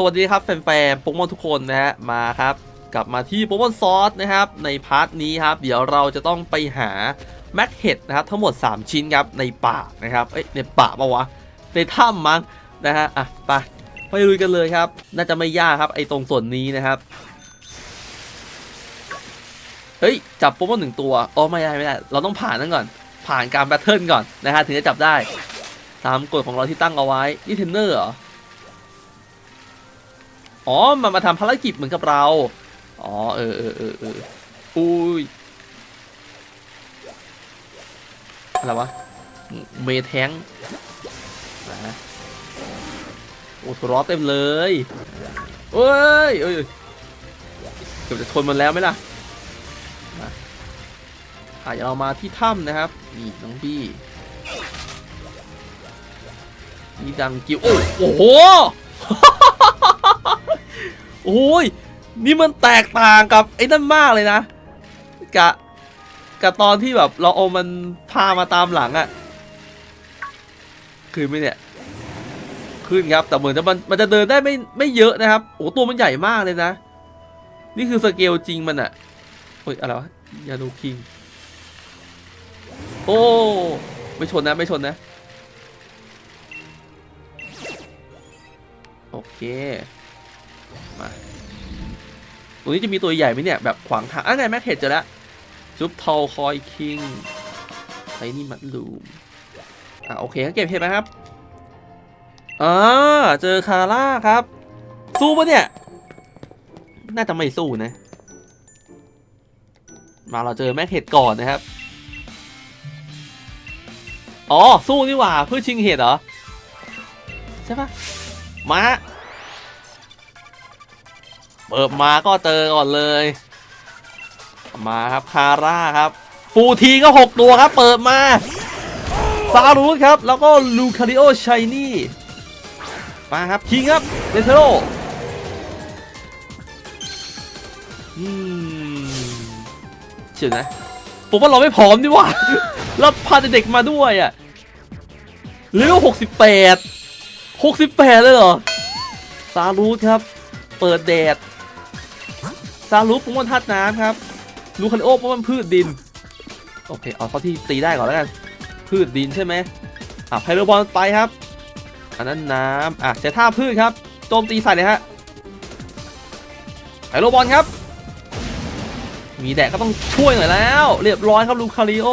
สวัสดีครับแฟนๆโปเกมอนทุกคนนะฮะมาครับ กลับมาที่โปเกมอนซอสนะครับในพาร์ทนี้ครับ เดี๋ยวเราจะต้องไปหาแม็กเห็ดนะครับทั้งหมด 3 ชิ้นครับในป่านะครับเอ้ยในป่าปะวะในถ้ำมั้งนะฮะอะไปไปลุยกันเลยครับ น่าจะไม่ยากครับไอ้ตรงส่วนนี้นะครับเฮ้ยจับโปเกมอนหนึ่งตัวอ๋อไม่ได้ไม่ได้ เราต้องผ่านนั่นก่อน ผ่านการแบทเทิลก่อนนะฮะถึงจะจับได้ ตามกฎของเราที่ตั้งเอาไว้นี่เทนเนอร์เหรอ อ๋อ มันมาทำภารกิจเหมือนกับเรา อ๋อ เออเออเออเอออุ้ย อะไรวะ เมแทงนะโอ้ทรอเต็มเลยเอ้ยเอ้ยเกือบจะชนมันแล้วไหมล่ะมาอะเดี๋ยวเรามาที่ถ้ำนะครับ นี่น้องบี้นี่ดังกิวโอ้โห โอ้ยนี่มันแตกต่างกับไอ้นั่นมากเลยนะกะกับตอนที่แบบเราเอามันพามาตามหลังอะคือไหม่เนี่ยขึ้นครับ แต่เหมือนจะมันมันจะเดินได้ไม่ไม่เยอะนะครับโอ้ตัวมันใหญ่มากเลยนะ นี่คือสเกลจริงมันอะเฮ้ยอะไรวะยาโนคิงโอ้ไม่ชนนะไม่ชนนะ โอเค มาตรงนี้จะมีตัวใหญ่ไหมเนี่ย แบบขวางทางอะไงแม็กเห็ดเจอแล้วจุ๊บทอลคอยคิงไอ้นี่มัดลูมอะโอเคก็เก็บเห็ดไหมครับอ่าเจอคาร่าครับ สู้ปะเนี่ย น่าจะไม่สู้นะ มาเราเจอแม็กเห็ดก่อนนะครับ อ๋อ สู้นี่หว่าเพื่อชิงเห็ดเหรอ ใช่ปะมา เปิดมาก็เจอก่อนเลย มาครับคาร่าครับ ฟูทีก็ 6 ตัวครับ เปิดมาซารูสครับ แล้วก็ลูคาริโอชัยนี่ มาครับ คิงครับเดเทโรอืมเฉยนะผมว่าเราไม่พร้อมดีกว่าแล้วพาเด็กมาด้วยอะเลเวลหกสิบแปดหกสิบแปดเลยเหรอ ซารูสครับ เปิดแดด ซารูสโปเกมอนธาตุน้ำครับลูคันโอโปเกมอนพืชดิน โอเค เอาเท่าที่ตีได้ก่อนแล้วกัน พืชดินใช่ไหมอะไพโรบอลไปครับ อันนั้นน้ำอะใช้ท่าพืชครับ โจมตีใส่เลยฮะไพโรบอลครับ มีแดดก็ต้องช่วยหน่อยแล้ว เรียบร้อยครับลูคาริโอ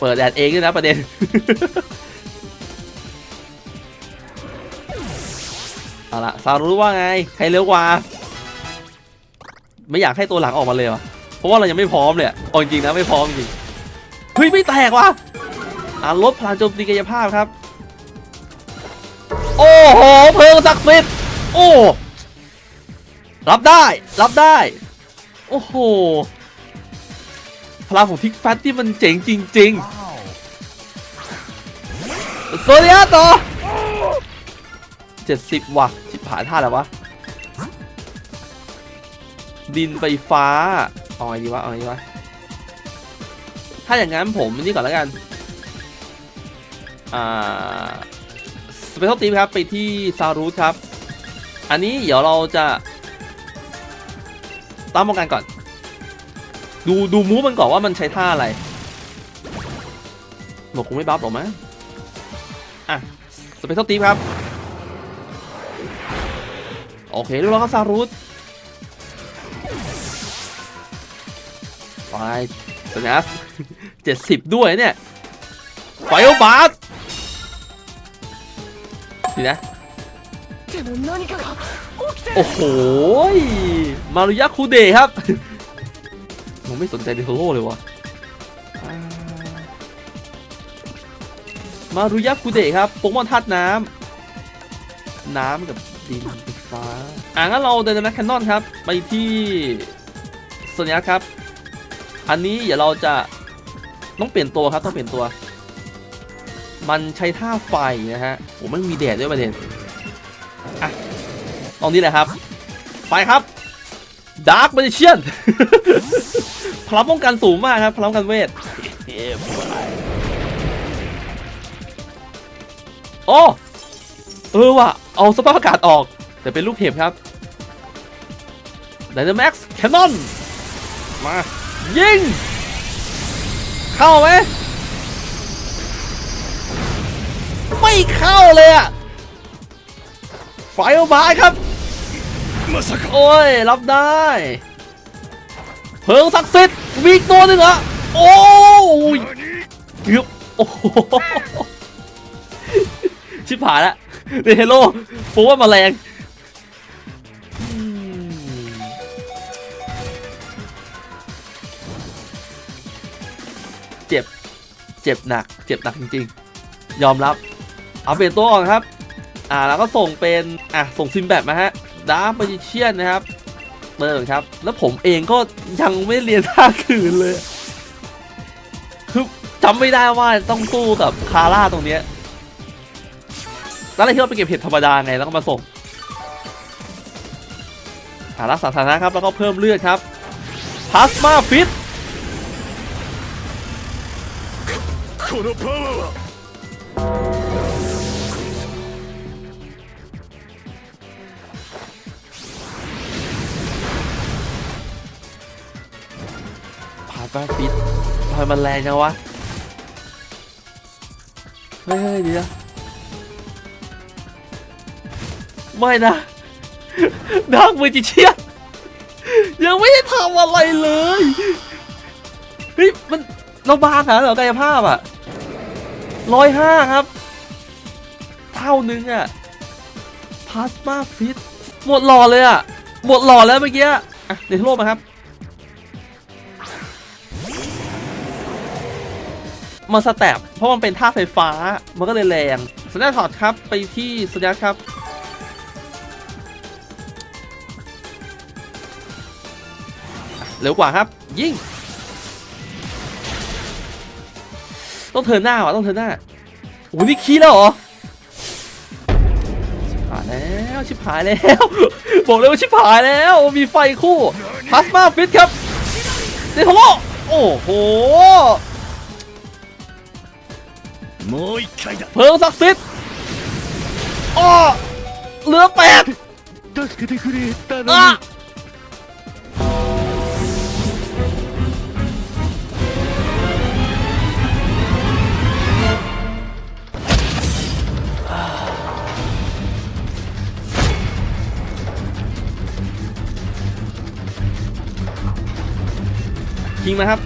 เปิดแดดเองด้วยนะประเด็นเอาละซารู้ว่าไง ใครเร็วกว่า ไม่อยากให้ตัวหลังออกมาเลยวะเพราะว่าเรายังไม่พร้อมเลยอะเอาจริงๆนะไม่พร้อมจริงเฮ้ยไม่แตกว่ะอ่าลดพลังโจมตีกายภาพครับ โอ้โหเพลิงศักดิ์สิทธิ์โอ้รับได้ รับได้ โอ้โห พลังของทิกแฟตที่มันเจ๋งจริงๆโซเลียต่อเจ็ดสิบว่ะชิบหายท่าแล้ววะ ดินไฟฟ้าเอาไงดีวะเอาไงดีวะถ้าอย่างนั้นผมนี่ก่อนแล้วกัน อ่าสเปเชียลทีมครับ ไปที่ซารูสครับ อันนี้เดี๋ยวเราจะตั้งป้องกันก่อน ดูดูมูฟมันก่อนว่ามันใช้ท่าอะไรบอกคงไม่บัฟหรอกมั้งอะสเปเชียลทีมครับ โอเคเรียบร้อยครับซารูทายนะครับเจ็ดสิบด้วยเนี่ยไฟอบาสดีนะ โอ้โห มารุยะคูเดะครับ ผมไม่สนใจเดโทโรเลยวะมารุยะคูเดะครับโปเกมอนทัดน้ำ น้ำกับดินฟ้า อะงั้นเราเดินมะแคนนอนครับ ไปที่โซเนียครับ อันนี้เดี๋ยวเราจะต้องเปลี่ยนตัวครับต้องเปลี่ยนตัว มันใช้ท่าไฟนะฮะโอ้ไม่มีแดดด้วยประเด็นอะตรงนี้แหละครับ ไปครับดาร์ m ม g เชียนพลังป้องกันสูงมากครับพลังป้องกันเวทโอ้เออว่ะเอาสภาพอากาศออก แต่เป็นลูกเห็บครับ Dynamax Cannon มา ยิง เข้าไหมไม่เข้าเลยอะไฟอบายครับ โอ้ย รับได้ เพลิงศักดิ์สิทธิ์มีตัวหนึ่งเหรโอ้ยยุบโอ้ชิบหายละเดเฮโร่ผมว่ามาแรง เจ็บหนัก เจ็บหนักจริงๆ ยอมรับเอาเปลี่ยนตัวก่อนครับ อ่าแล้วก็ส่งเป็น อะ ส่งซิมแบบมาฮะดาร์ปเชียนนะครับเติมครับ แล้วผมเองก็ยังไม่เรียนท่าคืนเลย คือจำไม่ได้ว่าต้องสู้กับคาร่าตรงเนี้ยแล้วอะไรที่เราไปเก็บเห็ดธรรมดาไงแล้วก็มาส่งอ่ารักษาสถานะครับ แล้วก็เพิ่มเลือดครับพลาสมาฟิต このパワーは พลาสมาฟิตทำไมมันแรงจังวะ เฮ้ยเฮ้ยเดี๋ยวไม่นะ ดาร์กมือจิเชียนยังไม่ได้ทำอะไรเลย เฮ้ย มัน เราบางเหรอเหรอกายภาพอะร้อยห้าครับเท่านึงอะพลาสมาฟิตหมดหลอดเลยอะหมดหลอดแล้วเมื่อกี้อะเดี๋ยวโลกมาครับ มันสแตปเพราะมันเป็นท่าไฟฟ้ามันก็เลยแรงสัญญาณถอดครับไปที่สัญญาครับเร็วกว่าครับ ยิ่ง ต้องเทินหน้าว่ะต้องเทินหน้าโอ้นี่ขี้แล้วเหรอชิบหายแล้วชิบหายแล้วบอกเลยว่าชิบหายแล้วมีไฟคู่พลาสมาฟิตครับเดทโลโอ้โหเพิ่มศักดิ์สิทธิ์อ้อเหลือแปด ยิงมาครับ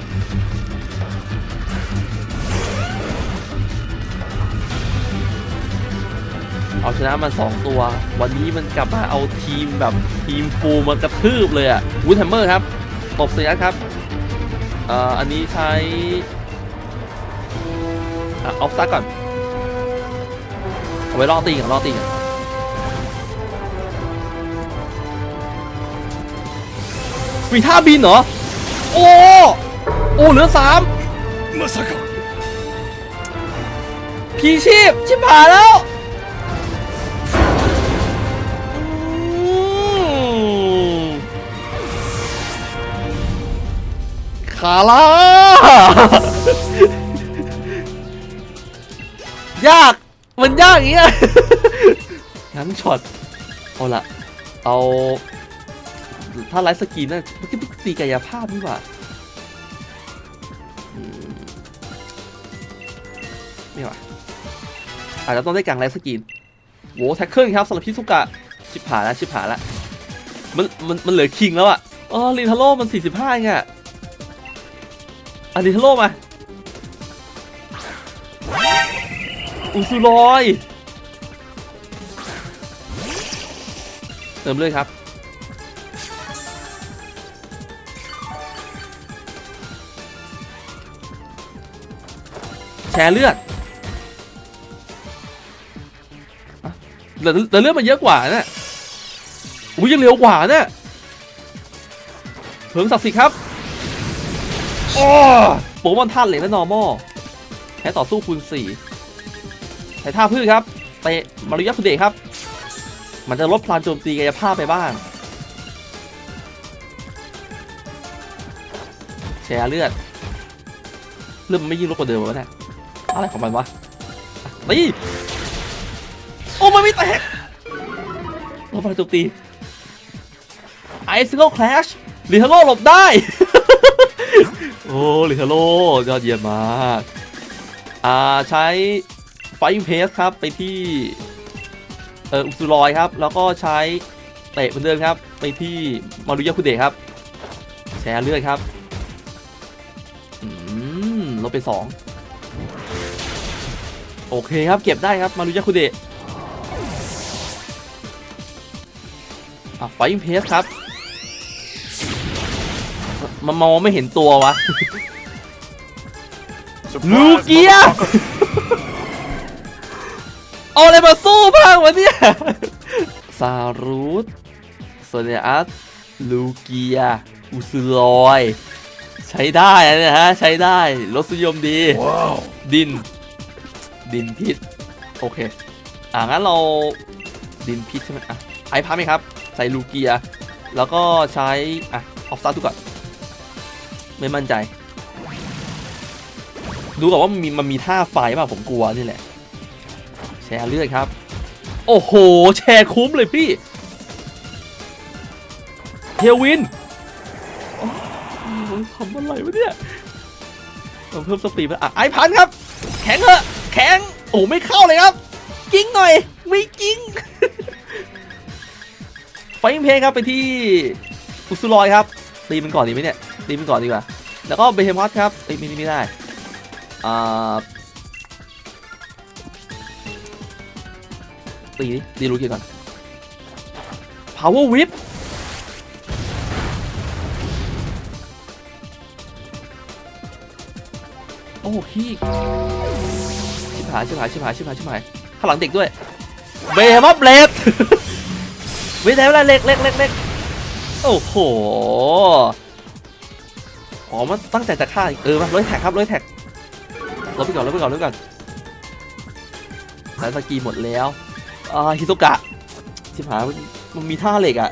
เอาชนะมาสองตัว วันนี้มันกลับมาเอาทีมแบบทีมฟูมากระทืบเลยอะวูดแฮมเมอร์ครับ ตบสยัครับอ่อันนี้ใช้ออฟซักก่อน เอาไว้ล่อตีกันล่อตีกันมีท่าบินเหรอ โอ้ โอ้เหลือสามมาสักผีชีพ ชิบหายแล้วขาลายาก มันยากอย่างเงี้ยงั้นช็อต เอาละเอา ถ้าไลฟ์สกีนน่ะเมื่อกี้ ตีกายภาพนี่หว่าอืมไม่ว่ะอาจจะต้องได้กลางไลฟ์สกรีนโว้แท็กเกิลครับสำหรับพิสุกะชิบหายแล้วชิบหายแล้วมันมันมันเหลือคิงแล้วอะอ๋อลิทาโร่มัน 45เองอะอะลิทาโร่มาอุซุรอย เติมเลยครับ ร์เลือดแต่แต่เลือดมันเยอะกว่านะอุ้ยยังเร็วกว่านะเพิงศักดิ์สิทธิ์ครับโอ้โปมอนธาตุเหล็กและ normal แพ้ต่อสู้คูณ4ใช้ท่าพืชครับเตะมารุยัคุเดะครับ มันจะลดพลังโจมตีกายภาพไปบ้างแชร์เลือดเลือดมันไม่ยิ่งลดกว่าเดิมวะเนี่ย อะไรของมันวะอะตีโอ้มันไม่แตกลบพลังโจมตีไอซิโก้คลาชลิทาโร่หลบได้ โอ้ลิทาโร่ยอดเยี่ยมมาก อ่าใช้ไฟเพสครับไปที่เอออุซุรอยครับ แล้วก็ใช้เตะเหมือนเดิมครับ ไปที่มารุยาคุเดะครับ แชร์เลือดครับ อืมลบไปสอง โอเคครับเก็บได้ครับมารุยาคุเดะอะไฟอิงเพสครับมันมองไม่เห็นตัววะ ลูเกียเอาอะไรมาสู้บ้างวะเนี่ยซารูทโซเนียอัสลูเกีย อุซุลอย ใช้ได้นะเนี่ยฮะ ใช้ได้รสนิยมดี Wow ดิน ดินพิษโอเค อ่างั้นเราดินพิษใช่ไหมอะไอพัมไหมครับ ใส่ลูเกีย แล้วก็ใช้ อะ ออฟสตาทุกก่อน ไม่มั่นใจ ดูก่อนว่ามันมีมันมีท่าไฟป่ะผมกลัวนี่แหละ แชร์เลือดครับ โอ้โห แชร์คุ้มเลยพี่เฮลวินทำอะไรวะเนี่ยเราเพิ่มสปีดไปอะไอพันครับ แข็งเหอะ โอ้ไม่เข้าเลยครับ กิ้งหน่อย ไม่กิ้งไฟอิงเพลงครับไปที่อุซุลอยครับตีมันก่อนดีไหมเนี่ยตีมันก่อนดีกว่า แล้วก็เบเฮมอสครับเอ้ไม่ไม่ได้อ่าตีดิตีรู้กี่ก่อน power whip โอ้ขี้ชิบ หายชิบหายชิบหายชิบหายชิบหายข้างหลังเด็กด้วยเบมับเลดเว้ยแต่เวลาเล็กเล็กเล็กเล็กโอ้โหอ๋อมันตั้งใจจะฆ่าอีกเออมาร้อยแท็กครับร้อยแท็กลบไปก่อนลบไปก่อนลบไปก่อนสายสกีหมดแล้วอ่าฮิโตกะชิบหายมันมันมีท่าเหล็กอะ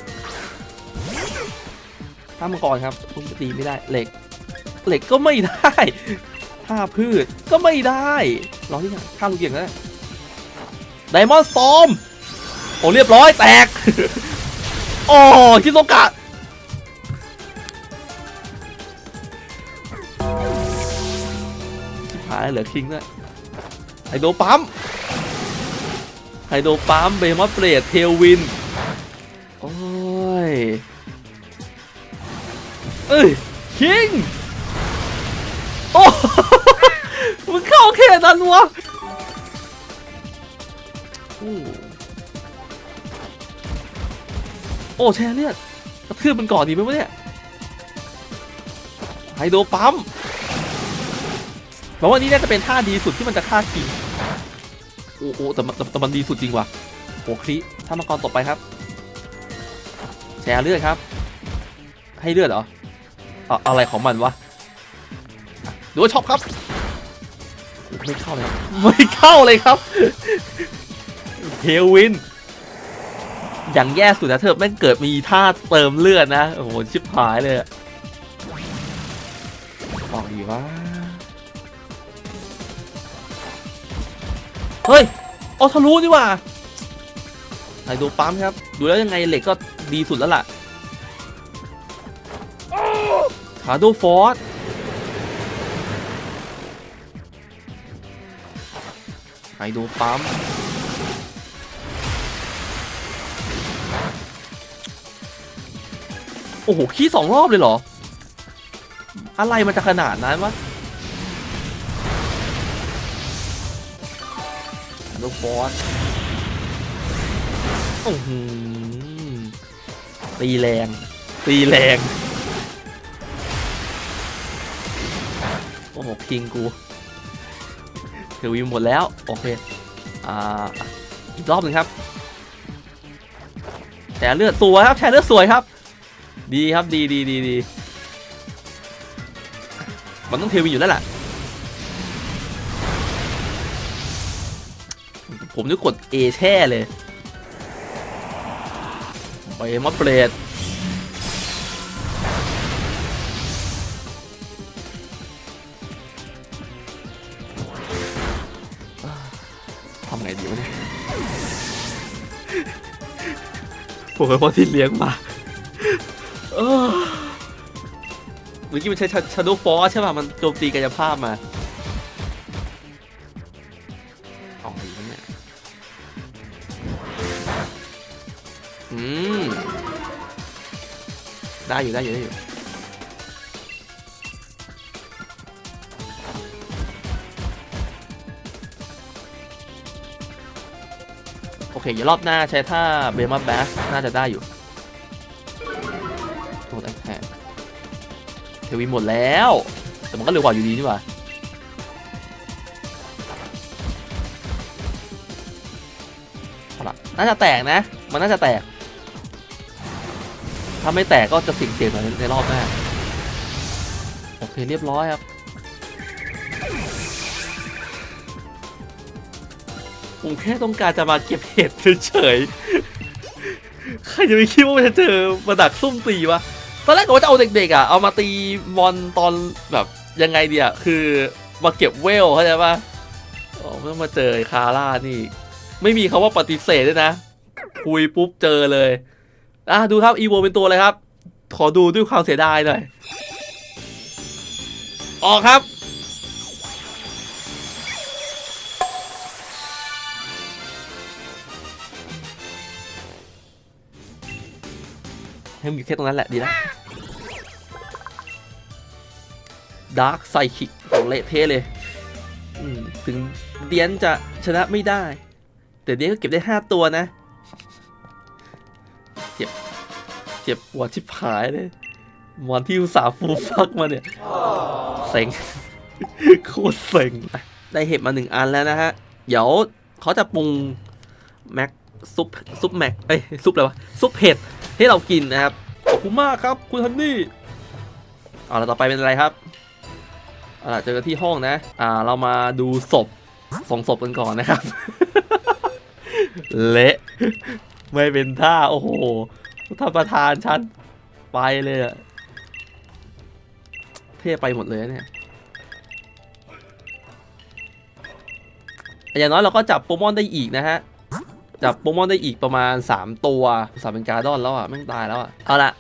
ท่ามังกรครับคุณจะตีไม่ได้เหล็กเหล็กก็ไม่ได้ ท่าพืชก็ไม่ได้ลอที่ไหนท่าลูกเกียงก็ได้ไดมอนด์สตอมโอ้เรียบร้อยแตกโอ้ฮิโตกะชิบหายเหลือคิงด้วยไอโดปั๊มไฮโดรปั๊มเบมอสเปรดเทลวิน โอ้ย เอ้ย คิง โอ้ มึงเข้าแค่นั้นวะโอ้โอ้แช่เลือดกระทืบมันก่อนดีไหมวะเนี่ยไฮโดรปั๊มแปลว่านี้น่าจะเป็นท่าดีสุดที่มันจะฆ่าคิงโอ้โหแต่แต่แต่มันดีสุดจริงว่ะโอ้คลิถ้ามังกรตกไปครับ แชร์เลือดครับ ให้เลือดเหรออะอะไรของมันวะ ดูว่าช็อปครับ ไม่เข้าเลยครับไม่เข้าเลยครับเฮลวิน อย่างแย่สุดนะเธอแม่งเกิดมีท่าเติมเลือดนะ โอ้โห ชิบหายเลยอะออกดีวะเฮ้ยออทะลุนี่หว่าไหนดูปั๊มครับ ดูแล้วยังไงเหล็กก็ดีสุดแล้วล่ะ ขาดูฟอร์ส ไหนดูปั๊มโอ้โห ขี้สองรอบเลยเหรอ อะไรมันจะขนาดนั้นวะลูกบอสโอ้โหตีแรง ตีแรง โอ้โห คิงกู เทวีหมดแล้ว โอเค อ่า อีกรอบหนึ่งครับแชร์เลือดสวยครับแชร์เลือดสวยครับ ดีครับดีดีดีดีมันต้องเทวีอยู่แล้วแหละผมนึกกด A แช่เลยไปมอดเบรด ทำไงดีวะเนี่ยโปเกมอนที่เลี้ยงมาเมื่อกี้มันใช้ชาโดฟอสใช่ป่ะ มันโจมตีกายภาพมาออกดีนะเนี่ย อืม ได้อยู่ได้อยู่ได้อยู่ เคเดี๋ยวรอบหน้าใช้ท่าเบมาแบสน่าจะได้อยู่โทษแทนเทวีหมดแล้ว แต่มันก็เร็วกว่าอยู่ดีนี่หว่าน่าจะแตกนะ มันน่าจะแตก ถ้าไม่แตกก็จะสิ่งเสี่ยงหน่อยในรอบหน้า โอเคเรียบร้อยครับ ผมแค่ต้องการจะมาเก็บเห็ดเฉยๆ ใครจะไปคิดว่ามันจะเจอมาดักซุ่มตีวะ ตอนแรกก็ว่าจะเอาเด็กๆอะ เอามาตีมอนตอนแบบยังไงเดียคือมาเก็บเวลเข้าใจปะอ๋อไม่ต้องมาเจอคาร่านี่ ไม่มีคาว่าปฏิเสธด้วยนะ คุยปุ๊บเจอเลย อะดูครับอีโวเป็นตัวอะไรครับ ขอดูด้วยความเสียดายหน่อย ออกครับ ให้มันอยู่แค่ตรงนั้นแหละดีนะดาร์คไซคิกเละเทะเลยถึงเดียนจะชนะไม่ได้ แต่เดียนก็เก็บได้ 5 ตัวนะ เจ็บ เจ็บปวดชิบหายเลยมอนที่อุตส่าห์ฟูฟักมาเนี่ยเซ็งโคตรเซ็งได้เห็บมาหนึ่งอันแล้วนะฮะ เดี๋ยวเขาจะปรุงแม็ก ซุปซุปแม็กเอ้ยซุปอะไรวะซุปเห็ดให้เรากินนะครับขอบคุณมากครับคุณฮันนี่เอาละต่อไปเป็นอะไรครับเอาล่ะเจอกันที่ห้องนะ อ่า เรามาดูศพสองศพกันก่อนนะครับ เละไม่เป็นท่า โอ้โหท่านประธานฉันไปเลยอะเท่ไปหมดเลยเนี่ยอย่างน้อยเราก็จับโปเกมอนได้อีกนะฮะ จับโปเกมอนได้อีกประมาณ 3 ตัวสามเป็นการ์ดอนแล้วอะแม่งตายแล้วอะ เอาละ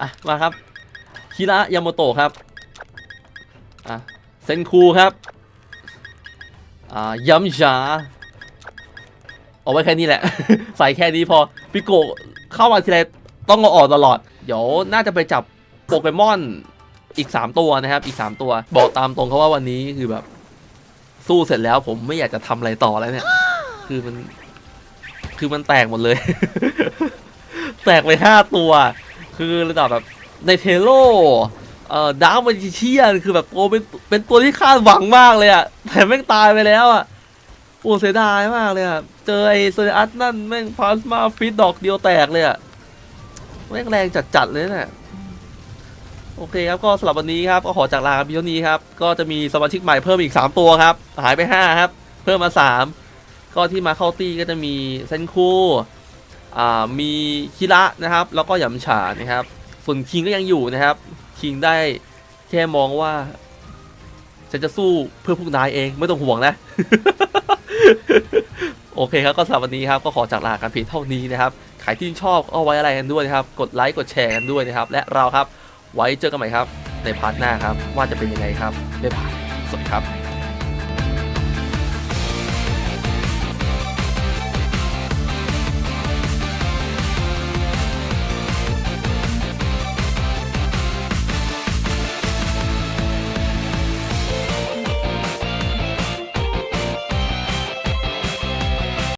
อะ มาครับคิระยาโมโตะครับ อะ เซนคูครับ อ่ายัมชาเอาไว้แค่นี้แหละ ใส่แค่นี้พอปิโกเข้ามาทีไรต้องเอาออกตลอด เดี๋ยวน่าจะไปจับโปเกมอนอีก 3 ตัวนะครับ อีก 3 ตัว บอกตามตรงเขาว่าวันนี้คือแบบ สู้เสร็จแล้วผมไม่อยากจะทำอะไรต่อแล้วเนี่ย คือมัน คือมันแตกหมดเลย แตกไปห้าตัว คือระดับแบบในเทโลเอ่อดาร์กมาจิเชียนคือแบบโอเป็นเป็นตัวที่คาดหวังมากเลยอะแต่แม่งตายไปแล้วอะโอ้เสียดายมากเลยอะเจอไอ้เซอร์อัตนั่นแม่งพลาสมาฟิตดอกเดียวแตกเลยอะแม่งแรงจัดๆเลยน่ะ โอเคครับก็สำหรับวันนี้ครับก็ขอจากลาพียงเท่านี้ครับก็จะมีสมาชิกใหม่เพิ่มอีก 3 ตัวครับหายไป 5 ครับ เพิ่มมา 3 ก็ที่มาเข้าตีก็จะมีเซนคูอ่ามีคิระนะครับ แล้วก็หยำฉานะครับส่วนคิงก็ยังอยู่นะครับคิงได้แค่มองว่าฉันจะสู้เพื่อพวกนายเองไม่ต้องห่วงนะโอเคครับก็สำหรับวันนี้ครับก็ขอจากลากันเพียงเท่านี้นะครับใครที่ชอบเอาไว้อะไรกันด้วยนะครับ กดไลค์กดแชร์กันด้วยนะครับ และเราครับ ไว้เจอกันใหม่ครับ ในพาร์ทหน้าครับ ว่าจะเป็นยังไงครับบ๊ายบายสวัสดีครับ